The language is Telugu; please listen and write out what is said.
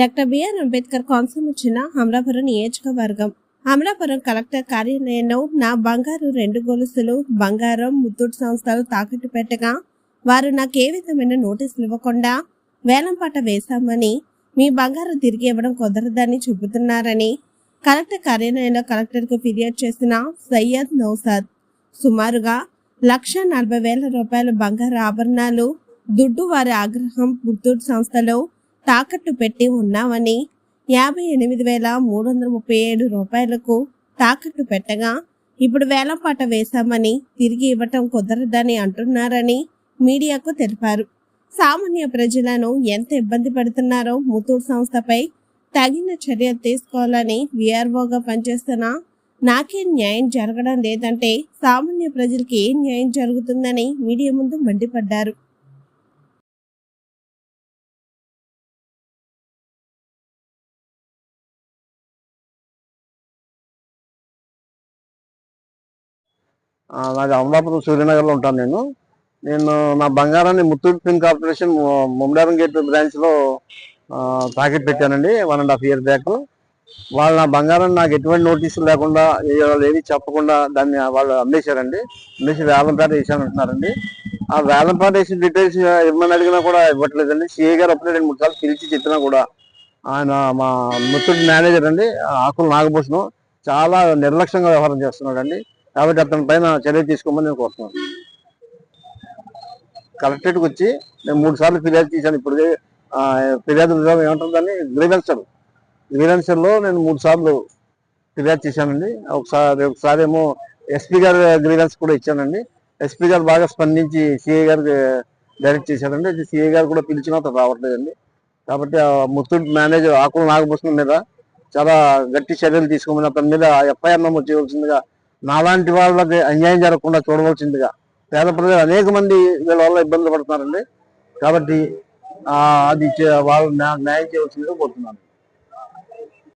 డాక్టర్ బిఆర్ అంబేద్కర్ కోనసీమ జిల్లా అమలాపురం నియోజకవర్గం. అమలాపురం కలెక్టర్ కార్యాలయంలో నా బంగారు రెండు గొలుసులు బంగారం ముత్తూట్ సంస్థలు తాకట్టు పెట్టగా వారు నాకు ఏ విధమైన నోటీసులు ఇవ్వకుండా వేలంపాట వేశామని మీ బంగారం తిరిగి ఇవ్వడం కుదరదని చెబుతున్నారని కలెక్టర్ కార్యాలయంలో కలెక్టర్కు ఫిర్యాదు చేసిన సయ్యద్ నౌసాద్. సుమారుగా లక్ష నలభై వేల రూపాయల బంగారు ఆభరణాలు దుడ్డు వారి ఆగ్రహం ముత్తూట్ సంస్థలో తాకట్టు పెట్టి ఉన్నామని యాభై ఎనిమిది వేల మూడు వందల ముప్పై ఏడు రూపాయలకు తాకట్టు పెట్టగా ఇప్పుడు వేలంపాట వేశామని తిరిగి ఇవ్వటం కుదరదని అంటున్నారని మీడియాకు తెలిపారు. సామాన్య ప్రజలను ఎంత ఇబ్బంది పెడుతున్నారో ముత్తూట్ సంస్థపై తగిన చర్యలు తీసుకోవాలని విఆర్ఓగా పనిచేస్తున్న నాకే న్యాయం జరగడం లేదంటే సామాన్య ప్రజలకి ఏం న్యాయం జరుగుతుందని మీడియా ముందు మండిపడ్డారు. నాది అమలాపురం సూర్యనగర్లో ఉంటాను నేను. నేను నా బంగారాన్ని Muthoot fin corporation Mummadaram gate బ్రాంచ్లో ప్యాకెట్ పెట్టానండి one and half year back. వాళ్ళు నా బంగారం నాకు ఎటువంటి నోటీసులు లేకుండా వాళ్ళు ఏది చెప్పకుండా దాన్ని వాళ్ళు అమ్మేశారండి. అమ్మేసి వేలంపేట వేసాను అంటున్నారండి. ఆ వేలంపేట వేసిన డీటెయిల్స్ ఇవ్వమని అడిగినా కూడా ఇవ్వట్లేదండి. సిఏ గారు అప్పుడే రెండు మూడు సార్లు పిలిచి చెప్పినా కూడా ఆయన మా ముత్తుడి మేనేజర్ అండి ఆకుల నాగభూషణం చాలా నిర్లక్ష్యంగా వ్యవహారం చేస్తున్నాడు అండి కాబట్టి అతని పైన చర్య తీసుకోమని నేను కోరుతున్నాను. కలెక్టరేట్కి వచ్చి నేను మూడు సార్లు ఫిర్యాదు చేశాను. ఇప్పుడు ఫిర్యాదు విధానం ఏమంటుంది దాన్ని గ్రీవెన్సర్ గ్రీవెన్సర్లో నేను మూడు సార్లు ఫిర్యాదు చేశానండి. ఒకసారి ఒకసారి ఏమో ఎస్పీ గారు గ్రీవెన్స్ కూడా ఇచ్చానండి. ఎస్పీ గారు బాగా స్పందించి సిఐ గారికి డైరెక్ట్ చేశారండి. సిఐ గారు కూడా పిలిచినా అతను రావట్లేదండి. కాబట్టి ఆ ముత్తూట్ మేనేజర్ ఆకుల నాగభూషణం మీద చాలా గట్టి చర్యలు తీసుకోమని అతని మీద ఎఫ్ఐఆర్ నమోదు చేయవలసిందిగా నాలాంటి వాళ్ళకి అన్యాయం జరగకుండా చూడవలసిందిగా పేద ప్రజలు అనేక మంది వీళ్ళ వల్ల ఇబ్బందులు పడుతున్నారండి. కాబట్టి ఆ, అది వాళ్ళు న్యాయం చేయవలసిందిగా కోరుతున్నాను.